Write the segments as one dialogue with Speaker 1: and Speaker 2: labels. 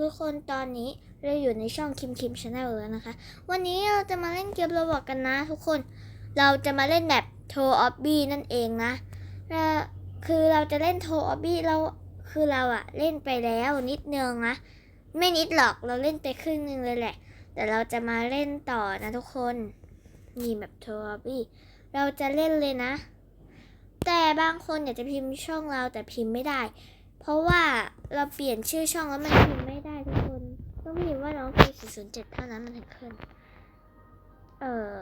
Speaker 1: ทุกคนตอนนี้เราอยู่ในช่องคิมคิมชาแนลแล้วนะคะ วันนี้เราจะมาเล่นเกมโรบอกกันนะทุกคน เราจะมาเล่นแบบโทออฟบี้นั่นเองนะคือเราจะเล่นโทออฟบี้เราคือเราอะเล่นไปแล้วนิดนึงนะไม่นิดหรอกเราเล่นไปครึ่งนึงเลยแหละ แต่เราจะมาเล่นต่อนะทุกคนนี่แบบโทออฟบี้เราจะเล่นเลยนะ แต่บางคนอยากจะพิมพ์ช่องเราแต่พิมพ์ไม่ได้ เพราะว่าเราเปลี่ยนชื่อช่องแล้วมันพิมพ์ไม่ได้ทุกคน ต้องพิมพ์ว่าน้องพีศูนย์เจ็ดเท่านั้นมันถึงขึ้น เอ่อ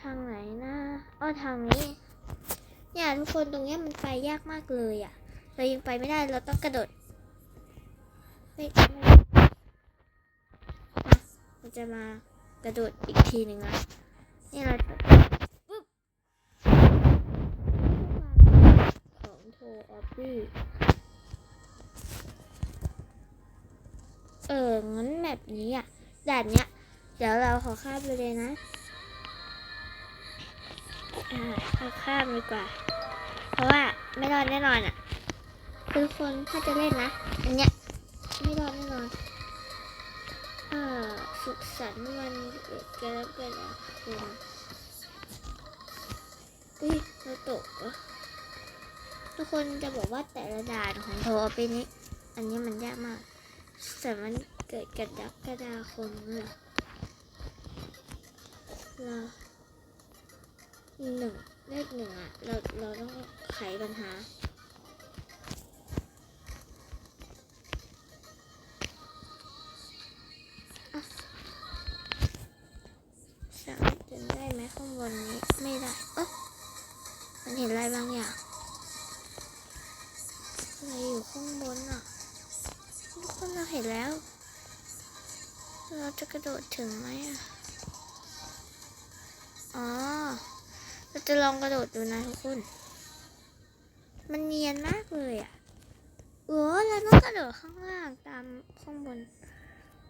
Speaker 1: ทางไหนนะอ้อทางนี้ เนี่ยทุกคนตรงเนี้ยมันไปยากมากเลยอะ่ะ เรายังไปไม่ได้ เราต้องกระโดดไม่ไม่อะเราจะมากระโดดอีกทีหนึ่งนะนี่เราปุ๊บของโทรออฟฟี่ นี้อะด่านเนี้ย เดี๋ยวเราขอข้ามไปเลยนะอ่าเอาข้ามดีกว่า เพราะว่าไม่รอดแน่นอนอะ คือคนถ้าจะเล่นนะ อันเนี้ยไม่รอดแน่นอนเออสุขสันต์วันเกิดกันแล้วกันนะคุณอุ้ยเราตกเหรอทุกคนจะบอกว่าแต่ละด่านของโทรไปนี้ อันนี้มันยากมากแต่มัน เกิดกระดักกระดาคนเหรอเราหนึ่งเลขหนึ่งอะ เราเราต้องไขปัญหาอะสามารถเดินได้ไหมข้างบนนี้ไม่ได้เอ๊ะมันเห็นอะไรบางอย่างอะไรอยู่ข้างบนอะทุกคนเราเห็นแล้ว เราจะกระโดดถึงไหมอะ อ๋อ เราจะลองกระโดดดูนะทุกคน มันเนียนมากเลยอะเออเราต้องกระโดดข้างล่างตามข้างบน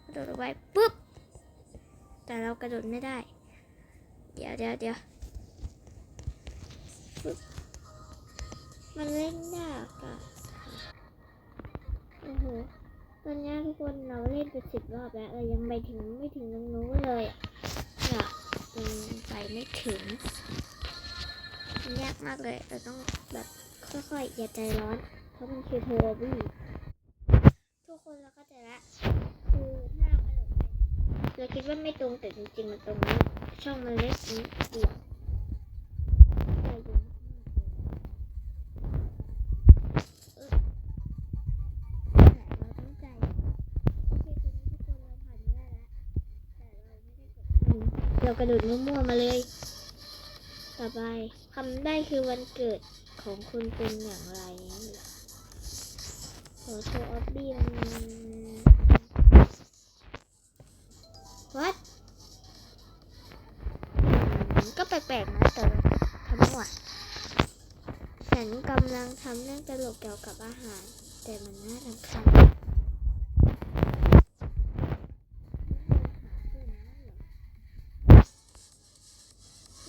Speaker 1: กระโดดลงไปปุ๊บ แต่เรากระโดดไม่ได้ เดี๋ยวเดี๋ยวเดี๋ยวปุ๊บ มันเล่นยากอะ โอ้โห ตอนนี้ทุกคนเราเล่นไปสิบรอบแล้วเรายังไปถึงไม่ถึงตรงนู้นเลยเนี่ยมันไปไม่ถึงยากมากเลยเราต้องแบบค่อยๆอย่าใจร้อน เพราะมันคือโทรบี้ทุกคนเราก็จะละคือถ้าเรากระโดดไปเราคิดว่าไม่ตรงแต่จริงๆมันตรงนี้ช่องมันเล็กนิดเดียว เรากระโดดมั่วๆมาเลย ต่อไปคำได้คือวันเกิดของคุณเป็นอย่างไรนี่เหรอโชว์ออฟบี้มันวัดก็แปลกๆนะแต่ทำมั่วฉันกำลังทำเรื่องตลกเกี่ยวกับอาหาร แต่มันน่ารำคาญน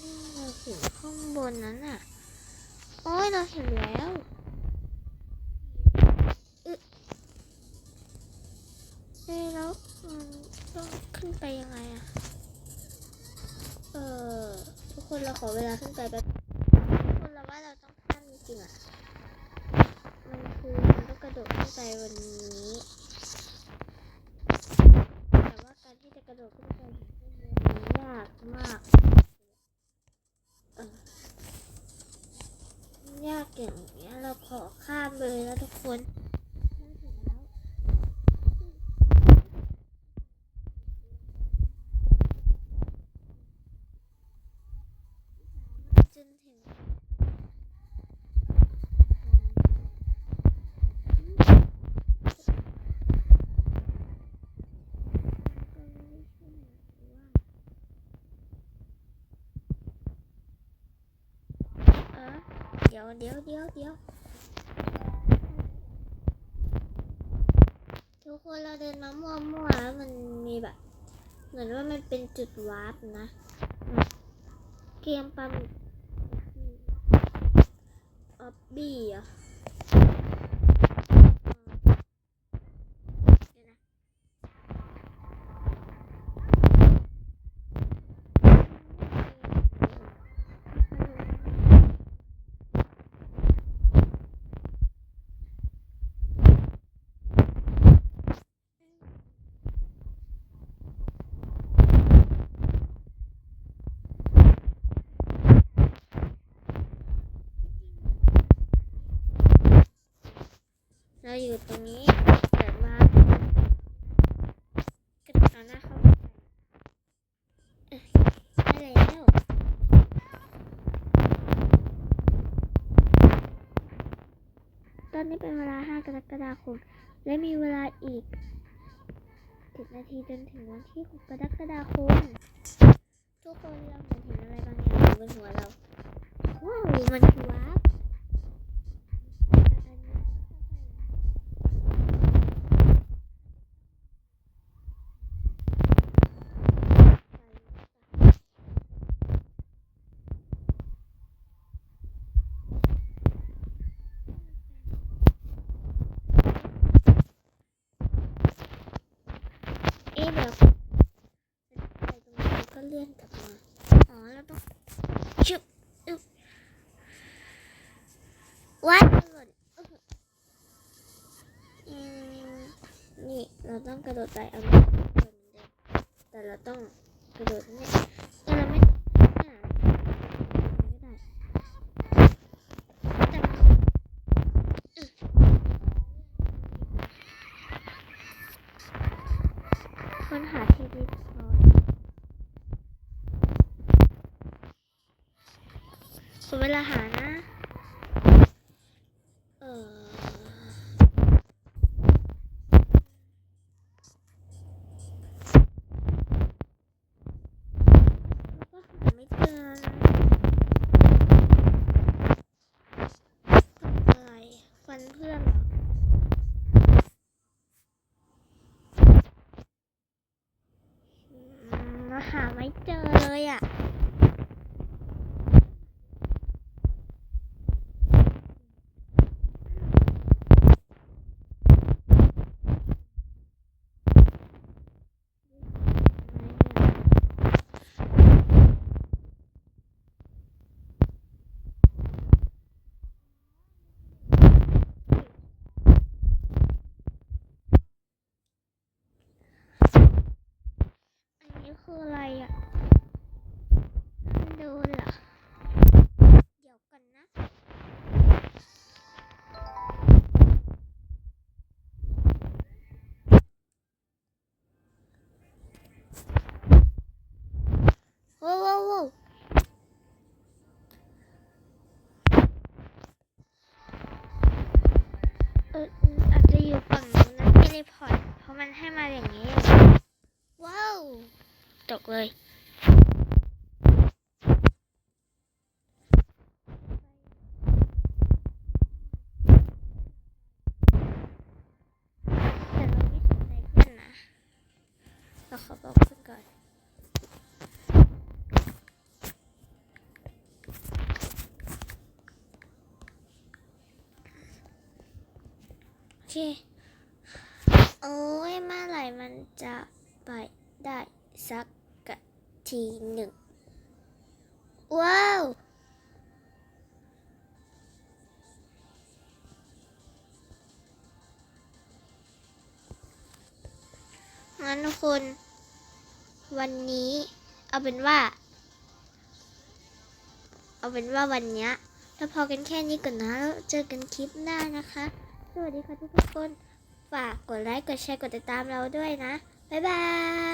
Speaker 1: ี่เราเห็นข้างบนนั้นอะ โอ้ยเราเห็นแล้วอึเอ้ยแล้วมันต้อง ขึ้นไปยังไงอะเออทุกคนเราขอเวลาขึ้นไปแป๊บทุกคนเราว่าเราต้องข้ามจริงๆอะ มันคือมันต้องกระโดดขึ้นไปวันนี้ แต่ว่าการที่จะกระโดดขึ้นไปถึงข้างบนนี้ยากมากเออยากอย่างเงี้ยเราขอข้ามเลยแล้วทุกคนข้ามถึงแล้วจ นถึงเดี๋ยวเดี๋ยวเดี๋ยวเดี๋ยวทุกคนเราเดินมามั่วมั่วๆแล้วมันมีแบบ เหมือนว่ามันเป็นจุดวาร์ปนะ เกมปั๊ม ออบบี้เหรอเดี๋ยวนะ เราอยู่ ตรงนี้เกิดมากระโดดเอหน้าเข้าไปเอ๊ะได้แล้วตอนนี้เป็นเวลา 5 กรกฎาคม และมีเวลาอีก 10 นาทีจนถึงวันที่ 6 กรกฎาคม ทุกคนเราจะเห็นอะไรบางอย่างอยู่บนหัวเรา ว้าว มันคือวาร์ปอันนี้ เอ๊ะเดี๋ยวไปตรงนี้ก็เลื่อนกลับมา อ๋อแล้วต้องชึบอึบวัดหล่นอื้อหืออืมนี่เราต้องกระโดดไปเอาแต่เราต้องกระโดดนี่ยแต่เราไม่อ่าไม่ได้แต่มันอึ๊ค้น หาที่ดีพอขอเวลาหานะ เออแล้วก็หาไม่เจอนะตกอะไรฟันเพื่อนเหรออืมหา ไม่เจอเลยอะ อันนี้คืออะไรอะดูเหรอ เดี๋ยวก่อนนะ ว้าวว้าวว้าว เอออืมอาจจะอยู่ฝั่งนู้นนะที่รีพอร์ตเพราะมันให้มาอย่างนี้ ว้าว ตกเลย แต่เราไม่สนใจเพื่อนนะ เราขอบอกเพื่อนก่อน โอ เค โอ้ยเมื่อไหร่มันจะไปได้สักกะทีหนึ่ง ว้าว งั้นทุกคนวันนี้เอาเป็นว่า เอาเป็นว่าวันนี้เราพอกันแค่นี้ก่อนนะแล้วเจอกันคลิปหน้านะคะ สวัสดีค่ะทุกคน ฝากกดไลค์ กดแชร์ กดติดตามเราด้วยนะ บ๊ายบาย